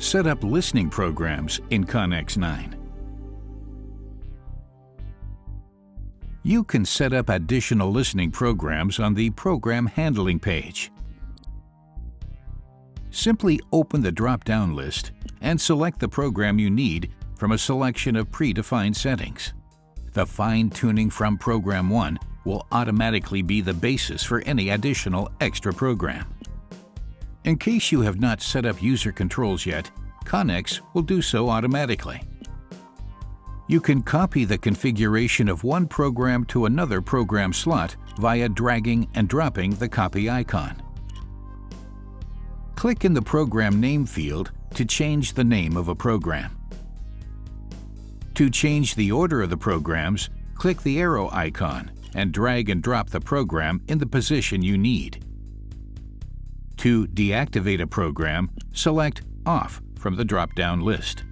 Set up listening programs in Connex 9. You can set up additional listening programs on the Program Handling page. Simply open the drop-down list and select the program you need from a selection of predefined settings. The fine-tuning from Program 1 will automatically be the basis for any additional extra program. In case you have not set up user controls yet, Connex will do so automatically. You can copy the configuration of one program to another program slot via dragging and dropping the copy icon. Click in the Program Name field to change the name of a program. To change the order of the programs, click the arrow icon and drag and drop the program in the position you need. To deactivate a program, select Off from the drop-down list.